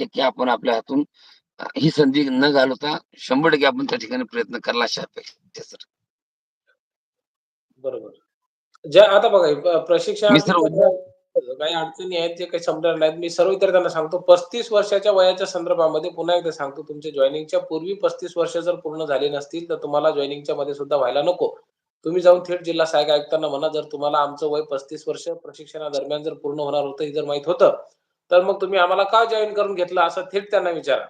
टक्के आपण आपल्या हातून ही संधी न घालवता शंभर टक्के आपण त्या ठिकाणी प्रयत्न करायला अशा अपेक्षा सर. बरोबर. ज्या आता बघा प- मी सर प्रशिक्षणार्थी काही अडचणी आहेत जे काही समजणार नाहीत मी सर्व विद्यार्थ्यांना सांगतो पस्तीस वर्षाच्या वयाच्या संदर्भामध्ये पुन्हा एकदा सांगतो तुमच्या जॉईनिंगच्या पूर्वी पस्तीस वर्ष जर पूर्ण झाली नसतील तर तुम्हाला जॉईनिंगच्या मध्ये सुद्धा व्हायला नको. तुम्ही जाऊन थेट जिल्हा सहाय्यक आयुक्तांना म्हणा जर तुम्हाला आमचं वय पस्तीस वर्ष प्रशिक्षणादरम्यान जर पूर्ण होणार होतं हे जर माहीत होतं तर मग तुम्ही आम्हाला का जॉईन करून घेतलं? असं थेट त्यांना विचारा.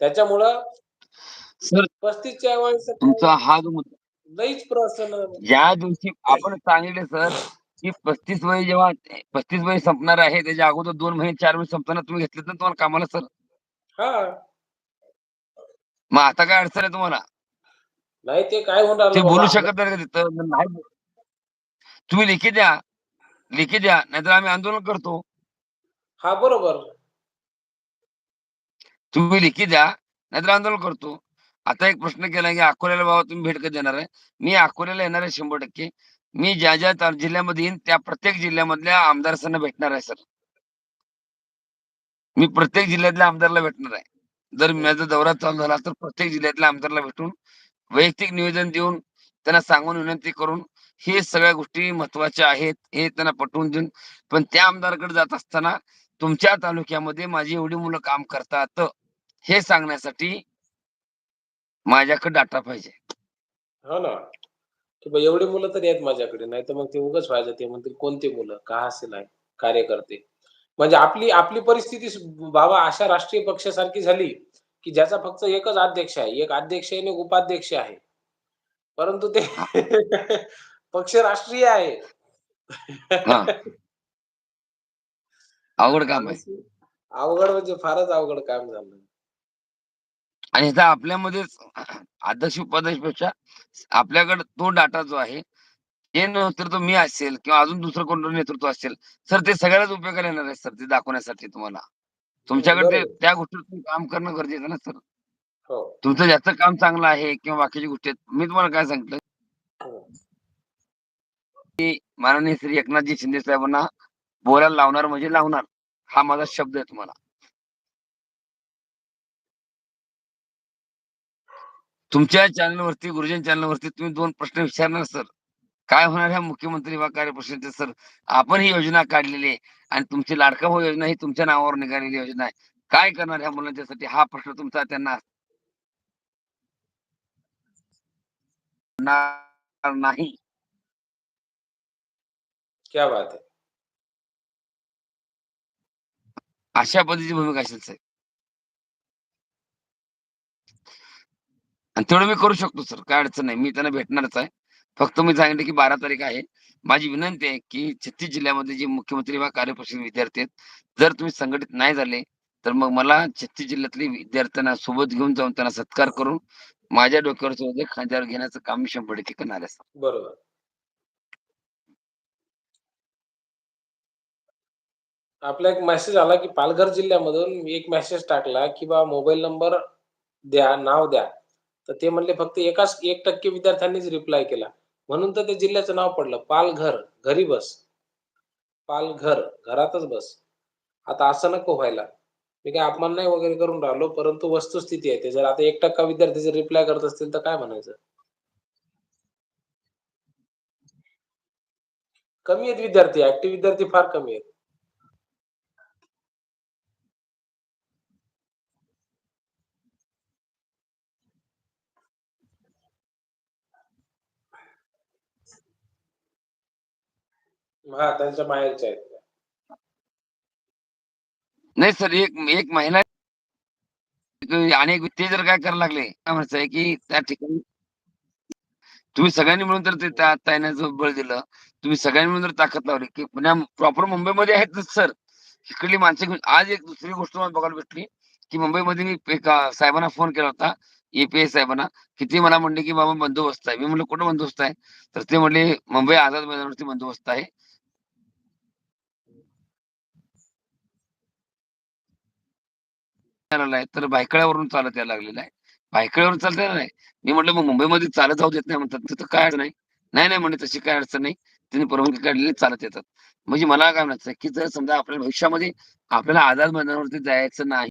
त्याच्यामुळं सर पस्तीसच्या वयाचा तुमचा हा जो मुद्दा लईच प्रश्न ज्या दिवशी आपण सांगितले सर की पस्तीस वय जेव्हा पस्तीस वय संपणार आहे त्याच्या अगोदर दोन महिने चार महिने संपताना तुम्ही घेतले तर तुम्हाला कामाला सर? हा. मग आता काय अडचण आहे तुम्हाला? नाही ते काय होणार ते? बोलू शकत नाही का तिथं? नाही. बोल- तुम्ही लिखी द्या. लिखी द्या. नाहीतर आम्ही आंदोलन करतो. हा बरोबर. तुम्ही लिखी द्या नाहीतर आंदोलन करतो. आता एक प्रश्न केला की अकोल्याला बाबा तुम्ही भेट कधी देणार आहे? मी अकोल्याला येणार आहे शंभर टक्के. मी ज्या ज्या जिल्ह्यामध्ये येईन त्या प्रत्येक जिल्ह्यामधल्या आमदारांना भेटणार आहे सर. मी प्रत्येक जिल्ह्यातल्या आमदारला भेटणार आहे. जर माझा दौरा चालू झाला तर प्रत्येक जिल्ह्यातल्या आमदारला भेटून वैयक्तिक निवेदन देऊन त्यांना सांगून विनंती करून हे सगळ्या गोष्टी महत्त्वाच्या आहेत हे त्यांना पटवून देऊन पण त्या आमदाराकडे जात असताना तुमच्या तालुक्यामध्ये माझी एवढी मुलं काम करतात हे सांगण्यासाठी माझ्याकडे डाटा पाहिजे. हो ना. की बा एवढी मुलं तरी आहेत माझ्याकडे नाही तर मग ते उगाच व्हायचं ते म्हणतील कोणते मुलं? का असेल आहे? कार्यकर्ते म्हणजे आपली आपली परिस्थिती बाबा अशा राष्ट्रीय पक्षासारखी झाली की ज्याचा फक्त एकच अध्यक्ष आहे. एक अध्यक्ष आहे आणि एक उपाध्यक्ष आहे. परंतु ते पक्ष राष्ट्रीय आहे. अवघड काम आहे. अवघड म्हणजे फारच अवघड काम झालं. आणि आपल्यामध्येच अध्यक्ष उपाध्यक्षपेक्षा आपल्याकडे तो डाटा जो आहे जे नेतृत्व मी असेल किंवा अजून दुसरं कोणतं नेतृत्व असेल सर ते सगळ्याच उपयोगाला येणार आहे सर ते दाखवण्यासाठी तुम्हाला. तुमच्याकडे. त्या गोष्टीतून काम करणं गरजेचं ना सर? हो. तुमचं ज्याचं काम चांगलं आहे किंवा बाकीच्या गोष्टी आहेत मी तुम्हाला काय सांगितलं हो. माननीय श्री एकनाथजी शिंदे साहेबांना बोलायला लावणार म्हणजे लावणार. हा माझा शब्द आहे तुम्हाला. तुमच्या चॅनलवरती गुरुजन चॅनलवरती तुम्ही दोन प्रश्न विचारणार सर. काय होणार ह्या मुख्यमंत्री वा कार्यप्रश्न सर? आपण ही योजना काढलेली आहे आणि तुमची लाडका भाऊ योजना ही तुमच्या नावावर निघालेली योजना आहे. काय करणार ह्या मुलांच्यासाठी? हा प्रश्न तुमचा त्यांना नाही. क्या बात है अशा पद्धतीची भूमिका असेल साहेब. आणि तेवढं मी करू शकतो सर. काय अडचण नाही. मी त्यांना भेटणारच आहे. फक्त मी सांगितलं की बारा तारीख आहे. माझी विनंती आहे की छत्तीस जिल्ह्यामध्ये जे मुख्यमंत्री वा कार्यपरिषद विद्यार्थी आहेत जर तुम्ही संघटित नाही झाले तर मग मला छत्तीस जिल्ह्यातले विद्यार्थ्यांना सोबत घेऊन जाऊन त्यांना सत्कार करून माझ्या डोक्यावरचं खांद्यावर घेण्याचं काम मी शंभर टक्के करणार आहे सर. बरोबर. आपला एक मेसेज आला की पालघर जिल्ह्यामधून एक मेसेज टाकला की बा मोबाईल नंबर द्या नाव द्या. तर ते म्हणले फक्त एकाच एक टक्के विद्यार्थ्यांनीच रिप्लाय केला. म्हणून तर ते जिल्ह्याचं नाव पडलं. पालघर घरी बस. पालघर घरातच बस. आता असं नको व्हायला. मी काय अपमान नाही वगैरे करून राहिलो परंतु वस्तुस्थिती आहे ते. जर आता एक टक्का विद्यार्थी जर रिप्लाय करत असतील तर काय म्हणायचं? कमी आहेत विद्यार्थी ऍक्टिव्ह विद्यार्थी फार कमी आहेत. हा त्यांच्या बाहेरच्या आहेत. नाही सर एक एक महिना अनेक ते जर काय करायला लागले काय म्हणायचं आहे की त्या ठिकाणी तुम्ही सगळ्यांनी मिळून तर ते त्या ताईनं बळ दिलं तुम्ही सगळ्यांनी मिळून ताकद लावली की पुण्या प्रॉपर मुंबईमध्ये आहेत सर इकडली माणसं घेऊन आज एक दुसरी गोष्ट मला बघायला भेटली की मुंबईमध्ये मी एका साहेबांना फोन केला होता एपीएस साहेबांना की ते मला म्हणले की बाबा बंदोबस्त आहे. मी म्हणलं कुठं बंदोबस्त आहे? तर ते म्हणले मुंबई आझाद मैदानावरती बंदोबस्त आहे. आलेला आहे तर भायखळ्यावरून चालत यायला लागलेला आहे. भायखळ्यावरून चालत यायला नाही. मी म्हटलं मग मुंबईमध्ये चालत जाऊ देत नाही म्हणतात. तिथं काय अडचण नाही नाही नाही म्हणे तशी काय अडचण नाही. त्यांनी परवानगी काढलेली चालत येतात. म्हणजे मला काय म्हणायचं की जर समजा आपल्या भविष्यामध्ये आपल्याला आझाद मैदानावरती जायचं नाही